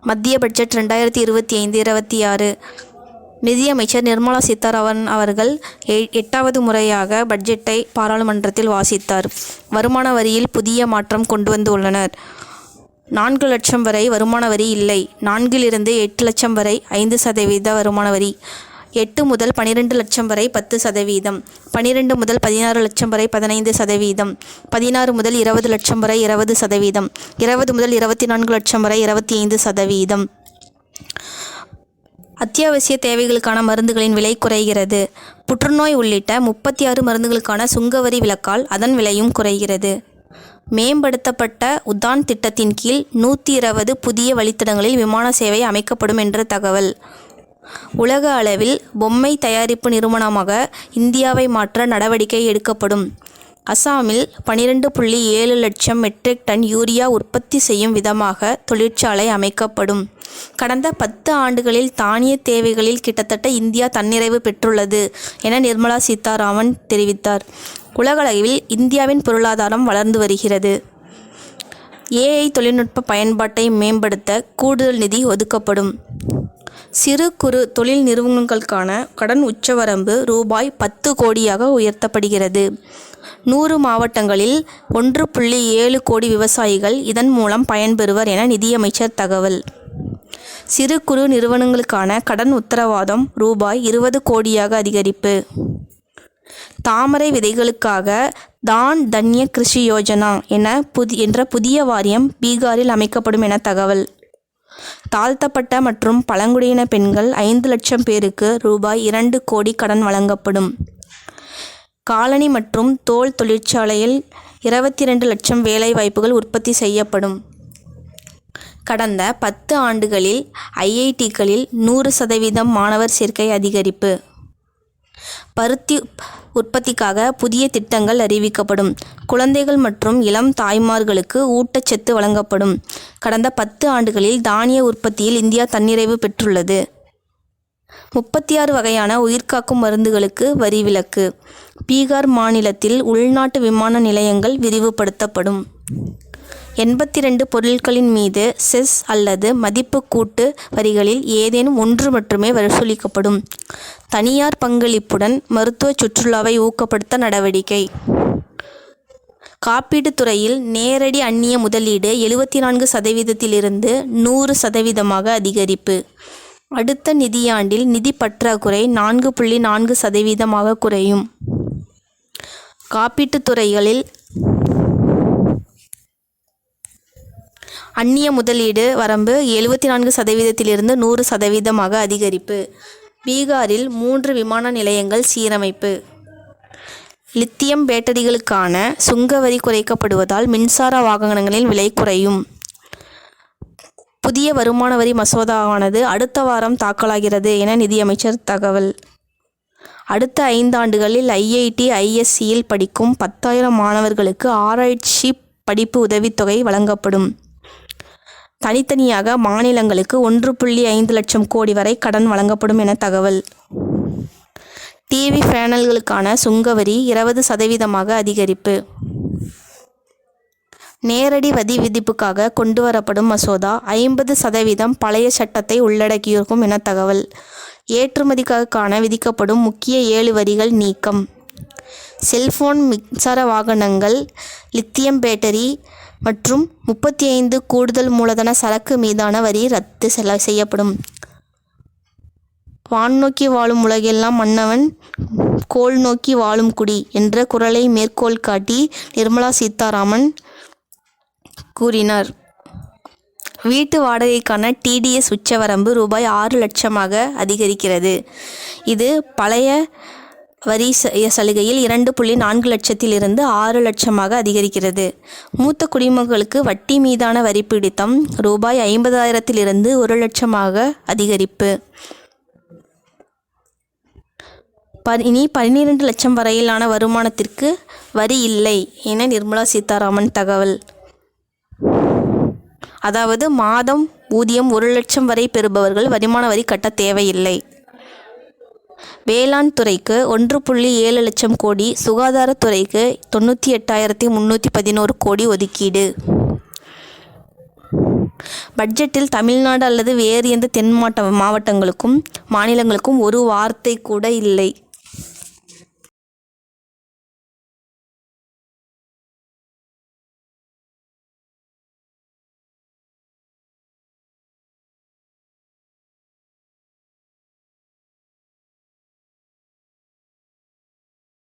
மத்திய பட்ஜெட் ரெண்டாயிரத்தி இருபத்தி ஐந்து இருபத்தி ஆறு. நிதியமைச்சர் நிர்மலா சீதாராமன் அவர்கள் எ- எட்டாவது முறையாக பட்ஜெட்டை பாராளுமன்றத்தில் வாசித்தார். வருமான வரியில் புதிய மாற்றம் கொண்டு வந்துள்ளனர். நான்கு லட்சம் வரை வருமான வரி இல்லை. நான்கிலிருந்து எட்டு லட்சம் வரை ஐந்து சதவீத வருமான வரி. எட்டு முதல் பனிரெண்டு லட்சம் வரை பத்து சதவீதம். பனிரெண்டு முதல் பதினாறு லட்சம் வரை பதினைந்து சதவீதம். பதினாறு முதல் இருபது லட்சம் வரை இருபது சதவீதம். இருபது முதல் இருபத்தி நான்கு லட்சம் வரை இருபத்தி ஐந்து சதவீதம். அத்தியாவசிய தேவைகளுக்கான மருந்துகளின் விலை குறைகிறது. புற்றுநோய் உள்ளிட்ட முப்பத்தி ஆறு மருந்துகளுக்கான சுங்கவரி விலக்கால் அதன் விலையும் குறைகிறது. மேம்படுத்தப்பட்ட உதான் திட்டத்தின் கீழ் நூற்றி இருபது புதிய வழித்தடங்களில் விமான சேவை அமைக்கப்படும் என்ற தகவல். உலக அளவில் பொம்மை தயாரிப்பு நிறுவனமாக இந்தியாவை மாற்ற நடவடிக்கை எடுக்கப்படும். அசாமில் பனிரெண்டு புள்ளி ஏழு லட்சம் மெட்ரிக் டன் யூரியா உற்பத்தி செய்யும் விதமாக தொழிற்சாலை அமைக்கப்படும். கடந்த பத்து ஆண்டுகளில் தானிய தேவைகளில் கிட்டத்தட்ட இந்தியா தன்னிறைவு பெற்றுள்ளது என நிர்மலா சீதாராமன் தெரிவித்தார். உலகளவில் இந்தியாவின் பொருளாதாரம் வளர்ந்து வருகிறது. ஏஐ தொழில்நுட்ப பயன்பாட்டை மேம்படுத்த கூடுதல் நிதி ஒதுக்கப்படும். சிறு குறு தொழில் நிறுவனங்களுக்கான கடன் உச்சவரம்பு ரூபாய் பத்து கோடியாக உயர்த்தப்படுகிறது. நூறு மாவட்டங்களில் ஒன்று புள்ளி ஏழு கோடி விவசாயிகள் இதன் மூலம் பயன்பெறுவர் என நிதியமைச்சர் தகவல். சிறு குறு நிறுவனங்களுக்கான கடன் உத்தரவாதம் ரூபாய் இருபது கோடியாக அதிகரிப்பு. தாமரை விதைகளுக்காக தான் தன்ய கிருஷி யோஜனா என புதி என்ற புதிய வாரியம் பீகாரில் அமைக்கப்படும் என தகவல். தாழ்த்தப்பட்ட மற்றும் பழங்குடியின பெண்கள் ஐந்து லட்சம் பேருக்கு ரூபாய் இரண்டு கோடி கடன் வழங்கப்படும். காலனி மற்றும் தோல் தொழிற்சாலையில் இருபத்தி ரெண்டு லட்சம் வேலை வாய்ப்புகள் உற்பத்தி செய்யப்படும். கடந்த பத்து ஆண்டுகளில் ஐஐடிகளில் நூறு சதவீதம் மாணவர் சேர்க்கை அதிகரிப்பு. பருத்தி உற்பத்திக்காக புதிய திட்டங்கள் அறிவிக்கப்படும். குழந்தைகள் மற்றும் இளம் தாய்மார்களுக்கு ஊட்டச்சத்து வழங்கப்படும். கடந்த பத்து ஆண்டுகளில் தானிய உற்பத்தியில் இந்தியா தன்னிறைவு பெற்றுள்ளது. முப்பத்தி ஆறு வகையான உயிர்காக்கும் மருந்துகளுக்கு வரி விலக்கு. பீகார் மாநிலத்தில் உள்நாட்டு விமான நிலையங்கள் விரிவுபடுத்தப்படும். எண்பத்தி ரெண்டு பொருட்களின் மீது செஸ் அல்லது மதிப்பு கூட்டு வரிகளில் ஏதேனும் ஒன்று மட்டுமே வசூலிக்கப்படும். தனியார் பங்களிப்புடன் மருத்துவ சுற்றுலாவை ஊக்கப்படுத்த நடவடிக்கை. காப்பீட்டுத் துறையில் நேரடி அந்நிய முதலீடு எழுபத்தி நான்கு சதவீதத்திலிருந்து நூறு சதவீதமாக அதிகரிப்பு. அடுத்த நிதியாண்டில் நிதி பற்றாக்குறை நான்கு புள்ளி நான்கு சதவீதமாக குறையும். காப்பீட்டுத் துறைகளில் அந்நிய முதலீடு வரம்பு எழுபத்தி நான்கு சதவீதத்திலிருந்து நூறு சதவீதமாக அதிகரிப்பு. பீகாரில் மூன்று விமான நிலையங்கள் சீரமைப்பு. லித்தியம் பேட்டரிகளுக்கான சுங்கவரி குறைக்கப்படுவதால் மின்சார வாகனங்களின் விலை குறையும். புதிய வருமான வரி மசோதாவானது அடுத்த வாரம் தாக்கலாகிறது என நிதியமைச்சர் தகவல். அடுத்த ஐந்தாண்டுகளில் ஐஐடி ஐஎஸ்சியில் படிக்கும் பத்தாயிரம் மாணவர்களுக்கு ஆராய்ச்சி படிப்பு உதவித்தொகை வழங்கப்படும். தனித்தனியாக மாநிலங்களுக்கு ஒன்று புள்ளி ஐந்து லட்சம் கோடி வரை கடன் வழங்கப்படும் என தகவல். டிவி பேனல்களுக்கான சுங்கவரி இருபது சதவீதமாக அதிகரிப்பு. நேரடி வரி விதிப்புக்காக கொண்டுவரப்படும் மசோதா ஐம்பது சதவீதம் பழைய சட்டத்தை உள்ளடக்கியிருக்கும் என தகவல். ஏற்றுமதிக்கான விதிக்கப்படும் முக்கிய ஏழு வரிகள் நீக்கம். செல்போன் மின்சார வாகனங்கள் லித்தியம் பேட்டரி மற்றும் முப்பத்தி ஐந்து கூடுதல் மூலதன சரக்கு மீதான வரி ரத்து செல செய்யப்படும். வான் நோக்கி வாழும் உலகெல்லாம் மன்னவன் கோள் நோக்கி வாழும் குடி என்ற குரலை மேற்கோள் காட்டி நிர்மலா சீதாராமன் கூறினார். வீட்டு வாடகைக்கான டிடிஎஸ் உச்சவரம்பு ரூபாய் ஆறு லட்சமாக அதிகரிக்கிறது. இது பழைய வரி ச- சலுகையில் இரண்டு புள்ளி நான்கு லட்சத்திலிருந்து ஆறு லட்சமாக அதிகரிக்கிறது. மூத்த குடிமக்களுக்கு வட்டி மீதான வரி பிடித்தம் ரூபாய் ஐம்பதாயிரத்திலிருந்து ஒரு லட்சமாக அதிகரிப்பு. ப- இனி பன்னிரண்டு லட்சம் வரையிலான வருமானத்திற்கு வரி இல்லை என நிர்மலா சீதாராமன் தகவல். அதாவது மாதம் ஊதியம் ஒரு லட்சம் வரை பெறுபவர்கள் வருமான வரி கட்ட தேவையில்லை. வேளாண் துறைக்கு ஒன்று புள்ளி ஏழு லட்சம் கோடி சுகாதாரத்துறைக்கு தொண்ணூற்றி எட்டாயிரத்தி முந்நூற்றி பதினோரு கோடி ஒதுக்கீடு. பட்ஜெட்டில் தமிழ்நாடு அல்லது வேறு எந்த தென் மாவட்ட மாவட்டங்களுக்கும் மாநிலங்களுக்கும் ஒரு வார்த்தை கூட இல்லை.